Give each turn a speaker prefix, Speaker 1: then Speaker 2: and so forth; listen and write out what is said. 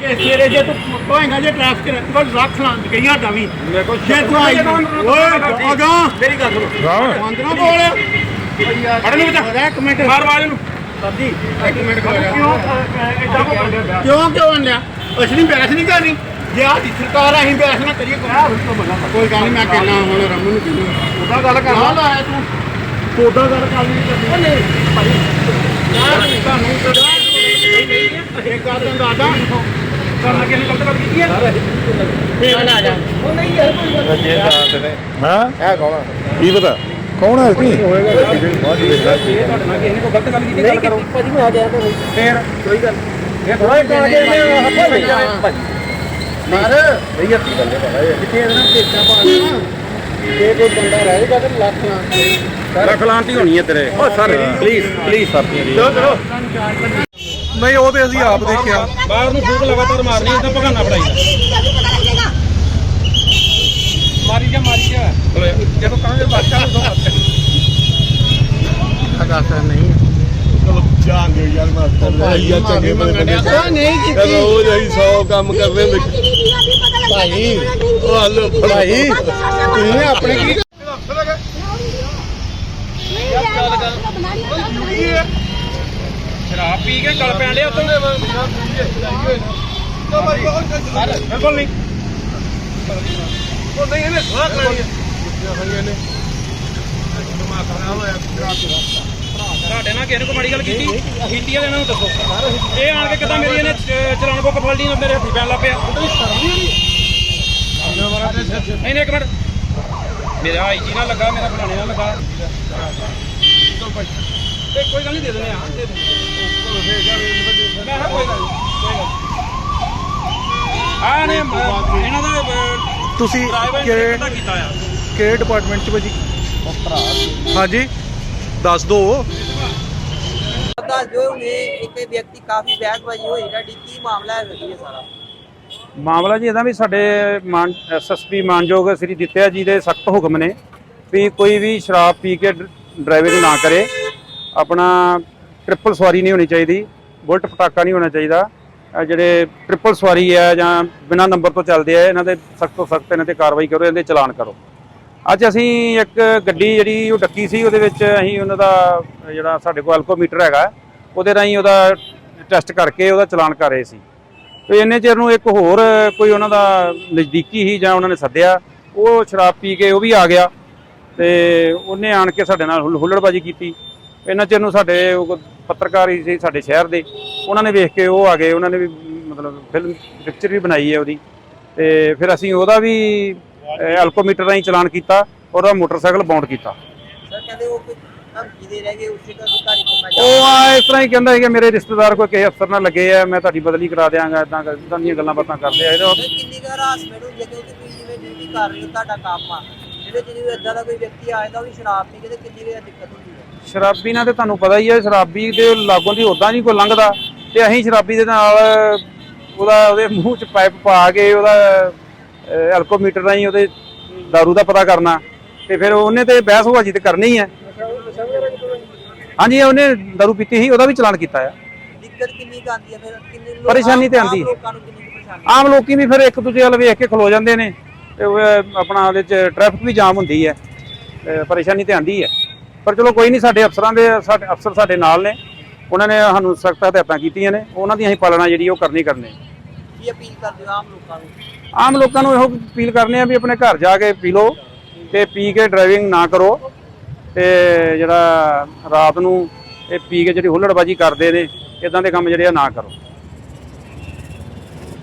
Speaker 1: ਕਿ ਸਵੇਰੇ ਜੇ ਤੂੰ ਹੋਏਗਾ ਜੇ ਟ੍ਰੈਫਿਕ ਕੋਲ ਰੱਖ ਲਾਂ ਗਈਆਂ ਦਾ ਵੀ।
Speaker 2: ਮੇਰੇ ਕੋਲ
Speaker 1: ਜੇ ਤੂੰ ਆਈ ਓਏ ਜਾ।
Speaker 2: ਮੇਰੀ ਗੱਲ ਸੁਣੋ।
Speaker 1: ਨਾ ਬੋਲ।
Speaker 2: ਫੜ ਨੂੰ ਬਤਾ
Speaker 1: ਇੱਕ ਮਿੰਟ।
Speaker 2: ਮਾਰ ਆਵਾਜ਼ ਨੂੰ
Speaker 1: ਸਰਦੀ ਇੱਕ ਮਿੰਟ ਕਿਉਂ ਕਿਉਂ ਕਿਉਂ ਆਂਦਿਆ ਅਸੀਂ ਨਹੀਂ ਬੈਠ ਨਹੀਂ ਕਰਨੀ। ਜੇ ਆ ਦੀ ਸਰਕਾਰ ਅਸੀਂ ਬੈਠ ਨਾ ਕਰੀਏ ਕੋਈ ਗੱਲ ਨਹੀਂ ਮੈਂ ਕਹਿਣਾ ਹੁਣ ਰਮਨ ਨੂੰ ਕਹਿੰਦਾ
Speaker 2: ਉਹਦਾ ਗੱਲ ਕਰ
Speaker 1: ਨਾ ਲਾਇਆ ਤੂੰ। ਕੋਦਾ ਗੱਲ ਕਰ ਕਰਦੀ ਨਹੀਂ ਭਾਈ। ਯਾਰ ਤੁਹਾਨੂੰ ਇਹ ਗੱਲ ਦਾ ਦਾਦਾ
Speaker 2: ਕਰਨ ਲੱਗੇ ਨੇ ਗਲਤ ਗੱਲ ਕੀਤੀ ਹੈ
Speaker 3: ਹਾਂ
Speaker 2: ਇਹ ਕੌਣ
Speaker 3: ਕੀ ਪਤਾ ਕੌਣ ਹੈ ਇਸਨੀ
Speaker 2: ਇਹ ਤੁਹਾਡੇ ਨਾਲ ਕਿਸੇ ਨੇ ਕੋਈ ਗਲਤ ਗੱਲ ਕੀਤੀ ਗੱਲ ਕਰੋ ਭਾਜੀ ਮੈਂ ਆ ਗਿਆ ਤਾਂ ਫੇਰ ਕੋਈ ਗੱਲ ਇਹ ਥੋੜਾ ਜਿਹਾ ਆ ਗਿਆ ਹੱਥਾਂ ਵਿੱਚ ਭਾਜੀ
Speaker 1: ਮਾਰ
Speaker 2: ਸਹੀ ਹੱਥੀ ਗੱਲ ਹੈ ਭਾਈ
Speaker 1: ਕਿੱਥੇ ਇਹਦਾ ਟੇਕਾ ਪਾਣਾ ਜੇ ਕੋਈ ਬੰਦਾ ਰਹਿ ਜਾਏਗਾ ਤੇ ਲੱਖ ਲਾਂ
Speaker 2: ਲੱਖ ਲਾਂਤੀ ਹੋਣੀ ਹੈ ਤੇਰੇ ਓ ਸਰ ਪਲੀਜ਼ ਪਲੀਜ਼ ਸਰ ਚਲੋ ਚਲੋ
Speaker 3: ਨਹੀਂ ਉਹ ਤੇ ਅਸੀਂ ਆਪ ਦੇਖਿਆ
Speaker 2: ਬਾਹਰ ਨੂੰ ਫੂਕ ਲਗਾਤਾਰ ਮਾਰਨੀ ਇਹ ਤਾਂ ਭਗਾਨਾ ਪੜਾਈ ਮਾਰੀ ਜਾ ਮਾਰੀ ਜਾ ਜਦੋਂ ਕਹਾਂਗੇ ਬਾਦਸ਼ਾਹ ਨੂੰ ਦੋ
Speaker 1: ਅਗਾਸਾ ਨਹੀਂ
Speaker 3: ਜਾਣਦੇ ਯਾਰ ਮਾਸਟਰ
Speaker 1: ਭਾਈ ਆ ਚੰਗੇ ਕੋਈ ਨਹੀਂ ਕੀਤੀ
Speaker 3: ਉਹ ਜਾਈ 100 ਕੰਮ ਕਰਨੇ
Speaker 1: ਭਾਈ
Speaker 3: ਉਹ ਹਲੋ
Speaker 1: ਭਾਈ ਤੁਸੀਂ ਆਪਣੇ ਕੀ
Speaker 2: ਸ਼ਰਾਬ ਪੀ ਕੇ ਗਲ ਪੈਣ ਲਿਆ ਤੂੰ ਬਿਲਕੁਲ ਨਹੀਂ। ਉਹ ਨਹੀਂ ਇਹਨੇ ਸਵਾਹ ਕਰਾਣੀ ਤੁਹਾਡੇ ਨਾਲ ਕਿਸੇ ਨੇ ਕੋਈ ਮਾੜੀ ਗੱਲ ਕੀਤੀ? ਕੀਤੀ ਆ ਇਹਨਾਂ ਨੂੰ ਦੱਸੋ? ਇਹ ਆਣ ਕੇ ਕਿਦਾਂ ਮੇਰੀ ਇਹਨੇ ਚ- ਚਲਾਨ ਬੁੱਕ ਫੜ ਲਈ ਨਾ ਮੇਰੇ ਹੱਥੀ ਪੈਣ ਲੱਗ ਪਿਆ। ਨਹੀਂ ਨਹੀਂ ਇੱਕ ਮਿੰਟ। ਮੇਰਾ ਆਈਜੀ ਨਾਲ ਲੱਗਾ ਮੇਰਾ ਫਲਾਣੇ ਨਾਲ ਲੱਗਾ। ਤੇ ਕੋਈ ਗੱਲ ਨਹੀਂ ਦੇ ਦਿੰਦੇ ਆ। ਦੇ ਦਿੰਦੇ ਮੈਂ ਕਿਹਾ ਕੋਈ ਗੱਲ ਨਹੀਂ। ਕੋਈ ਗੱਲ ਆ ਨੇ ਅਹ, ਇਹਨਾਂ ਦਾ
Speaker 3: ਤੁਸੀਂ ਕਿਹੜੇ
Speaker 2: ਕਿਹੜਾ ਕੀਤਾ ਆ।
Speaker 3: ਕਿਹੜੇ ਡਿਪਾਰਟਮੈਂਟ ਚ ਭਾਜੀ? ਹਾਂਜੀ। ਦੱਸ ਦੋ।
Speaker 4: ਦੱਸ ਦਿਓ ਨੇ ਇੱਕ ਵਿਅਕਤੀ ਕਾਫੀ ਬੈਗਬਾਜੀ ਹੋਈ ਤੁਹਾਡੀ ਕੀ ਮਾਮਲਾ ਹੈ ਸਾਰਾ?
Speaker 5: ਮਾਮਲਾ ਜੀ ਇਹਦਾ ਵੀ ਸਾਡੇ ਮਾਨ ਐਸਐਸਪੀ ਮਾਨਯੋਗ ਸ੍ਰੀ ਦਿੱਤਿਆ ਜੀ ਦੇ ਸਖਤ ਹੁਕਮ ਨੇ ਵੀ ਕੋਈ ਵੀ ਸ਼ਰਾਬ ਪੀ ਕੇ ਡਰਾਈਵਿੰਗ ਨਾ ਕਰੇ। ਆਪਣਾ ਟ੍ਰਿਪਲ ਸਵਾਰੀ ਨਹੀਂ ਹੋਣੀ ਚਾਹੀਦੀ, ਬੁਲਟ ਪਟਾਕਾ ਨਹੀਂ ਹੋਣਾ ਚਾਹੀਦਾ। ਜਿਹੜੇ ਟ੍ਰਿਪਲ ਸਵਾਰੀ ਹੈ ਜਾਂ ਬਿਨਾਂ ਨੰਬਰ ਤੋਂ ਚੱਲਦੇ ਆ, ਇਹਨਾਂ ਦੇ ਸਖਤ ਤੋਂ ਸਖਤ ਇਹਨਾਂ ਤੇ ਕਾਰਵਾਈ ਕਰੋ ਇਹਦੇ ਚਲਾਨ ਕਰੋ। ਅੱਜ ਅਸੀਂ ਇੱਕ ਗੱਡੀ ਜਿਹੜੀ ਉਹ ਡੱਕੀ ਸੀ, ਉਹਦੇ ਵਿੱਚ ਅਸੀਂ ਉਹਨਾਂ ਦਾ ਜਿਹੜਾ ਸਾਡੇ ਕੋਲ ਐਲਕੋਮੀਟਰ ਹੈਗਾ, ਉਹਦੇ ਰਾਹੀਂ ਉਹਦਾ ਟੈਸਟ ਕਰਕੇ ਉਹਦਾ ਚਲਾਨ ਕਰ ਰਹੇ ਸੀ। ਤੇ ਇੰਨੇ ਚਿਰ ਨੂੰ ਇੱਕ ਹੋਰ ਕੋਈ ਉਹਨਾਂ ਦਾ ਨਜ਼ਦੀਕੀ ਹੀ ਜਾਂ ਉਹਨਾਂ ਨੇ ਸੱਦਿਆ, ਉਹ ਸ਼ਰਾਬ ਪੀ ਕੇ ਉਹ ਵੀ ਆ ਗਿਆ। ਤੇ ਉਹਨੇ ਆਣ ਕੇ ਸਾਡੇ ਨਾਲ ਹੁੱਲ- ਹੁੱਲੜਬਾਜੀ ਕੀਤੀ। ਇੰਨਾ ਚਿਰ ਨੂੰ ਸਾਡੇ ਪੱਤਰਕਾਰ ਹੀ ਸੀ ਸਾਡੇ ਸ਼ਹਿਰ ਦੇ ਉਹਨਾਂ ਨੇ ਵੇਖ ਕੇ ਉਹ ਆ ਗਏ ਉਹਨਾਂ ਨੇ ਵੀ ਮਤਲਬ ਫਿਲਮ ਪਿਕਚਰ ਵੀ ਬਣਾਈ ਹੈ ਉਹਦੀ। ਤੇ ਫਿਰ ਅਸੀਂ ਉਹਦਾ ਵੀ ਐਲਕੋਮੀਟਰ ਰਾਹੀਂ ਚਲਾਨ ਕੀਤਾ ਉਹਦਾ ਮੋਟਰਸਾਈਕਲ ਬਾਉਂਡ ਕੀਤਾ।
Speaker 4: ਸਰ ਕਹਿੰਦੇ ਉਹ ਕੋਈ ਧਮਕੀ ਦੇ ਰਹਿ ਗਏ ਉਸੇ ਦਾ ਅਧਿਕਾਰੀ ਕੋ ਮੈਂ
Speaker 5: ਉਹ ਆ ਇਸ ਤਰ੍ਹਾਂ ਹੀ ਕਹਿੰਦਾ ਸੀ ਕਿ ਮੇਰੇ ਰਿਸ਼ਤੇਦਾਰ ਕੋਈ ਕਿਸੇ ਅਫਸਰ ਨਾਲ ਲੱਗੇ ਆ ਮੈਂ ਤੁਹਾਡੀ ਬਦਲੀ ਕਰਾ ਦਿਆਂਗਾ ਇਦਾਂ ਇਦਾਂ ਦੀਆਂ ਗੱਲਾਂ ਬਾਤਾਂ ਕਰਦੇ ਆ ਇਹਦਾ।
Speaker 4: ਕਿੰਨੀ ਕੁ ਹਰਾਸਮੈਂਟ ਹੁੰਦੀ ਹੈ ਕਿਉਂਕਿ ਤੁਸੀਂ ਜਿਵੇਂ ਡਿਊਟੀ ਕਰ ਰਹੇ ਹੋ ਤੁਹਾਡਾ ਕੰਮ ਆ। ਜਿਹੜੇ ਜਿਹੜੇ ਇਦਾਂ ਦਾ ਕੋਈ ਵਿਅਕਤੀ ਆਏਗਾ ਉਹ ਵੀ ਸ਼ਰਾਬ ਪੀ ਕੇ ਤੇ ਕਿੰਨੀ ਕੁ ਦਿੱਕਤ ਹੁੰਦੀ ਹੈ
Speaker 5: ਸ਼ਰਾਬੀ ਨਾਲ ਤੇ ਤੁਹਾਨੂੰ ਪਤਾ ਹੀ ਹੈ ਸ਼ਰਾਬੀ ਦੇ ਲਾਗੋਂ ਦੀ ਉਦਾਂ ਨਹੀਂ ਕੋਈ ਲੰਘਦਾ ਤੇ ਅਸੀਂ ਸ਼ਰਾਬੀ ਦੇ ਨਾਲ ਉਹਦਾ ਉਹਦੇ ਮੂੰਹ 'ਚ ਪਾਈਪ ਪਾ ਕੇ ਉਹਦਾ ਐਲਕੋਮੀਟਰ ਰਾਹੀਂ ਉਹਦੇ दारू ਦਾ ਪਤਾ ਕਰਨਾ ਤੇ ਫਿਰ ਉਹਨੇ ਤੇ ਬਹਿਸ ਹੋਵਾਜੀ ਤੇ ਕਰਨੀ ਹੀ ਹੈ ਹਾਂਜੀ ਉਹਨੇ दारू ਪੀਤੀ ਸੀ ਉਹਦਾ ਵੀ ਚਲਾਨ ਕੀਤਾ ਆ
Speaker 4: ਦਿੱਕਤ ਕਿੰਨੀ ਕੁ ਆਉਂਦੀ ਹੈ ਫਿਰ ਕਿੰਨੇ ਲੋਕ
Speaker 5: ਪਰੇਸ਼ਾਨੀ ਤੇ
Speaker 4: ਆਮ
Speaker 5: ਆਉਂਦੀ ਹੈ।
Speaker 4: ਲੋਕਾਂ ਨੂੰ ਕਿੰਨੀ ਕੁ ਪਰੇਸ਼ਾਨੀ
Speaker 5: ਆਮ ਲੋਕੀ ਵੀ ਫਿਰ ਇੱਕ ਦੂਜੇ ਵੱਲ ਵੇਖ ਕੇ ਖਲੋ ਜਾਂਦੇ ਨੇ ਤੇ ਉਹ ਆਪਣਾ ਉਹਦੇ 'ਚ ਟ੍ਰੈਫਿਕ ਵੀ ਜਾਮ ਹੁੰਦੀ ਹੈ ਤੇ ਪਰੇਸ਼ਾਨੀ ਤੇ ਆਂਦੀ ਹੈ ਪਰ ਚਲੋ ਕੋਈ ਨਹੀਂ ਸਾਡੇ ਅਫਸਰਾਂ ਦੇ ਸਾਡੇ ਅਫਸਰ ਸਾਡੇ ਨਾਲ ਨੇ। ਉਹਨਾਂ ਨੇ ਸਾਨੂੰ ਸਖਤ ਹਦਾਇਤਾਂ ਕੀਤੀਆਂ ਨੇ। ਉਹਨਾਂ ਦੀ ਅਸੀਂ ਪਾਲਣਾ ਜਿਹੜੀ ਉਹ ਕਰਨੀ ਕਰਨੀ।
Speaker 4: ਕੀ ਅਪੀਲ ਕਰਦੇ ਹੋ ਆਮ ਲੋਕਾਂ ਨੂੰ?
Speaker 5: ਆਮ ਲੋਕਾਂ ਨੂੰ ਇਹੋ ਅਪੀਲ ਕਰਨੇ ਆ ਵੀ ਆਪਣੇ ਘਰ ਜਾ ਕੇ ਪੀ ਲਓ ਤੇ ਪੀ ਕੇ ਡਰਾਈਵਿੰਗ ਨਾ ਕਰੋ। ਤੇ ਜਿਹੜਾ ਰਾਤ ਨੂੰ ਇਹ ਪੀ ਕੇ ਜਿਹੜੀ ਹੁੱਲੜਬਾਜੀ ਕਰਦੇ ਨੇ ਇਦਾਂ ਦੇ ਕੰਮ ਜਿਹੜੇ ਆ ਨਾ ਕਰੋ।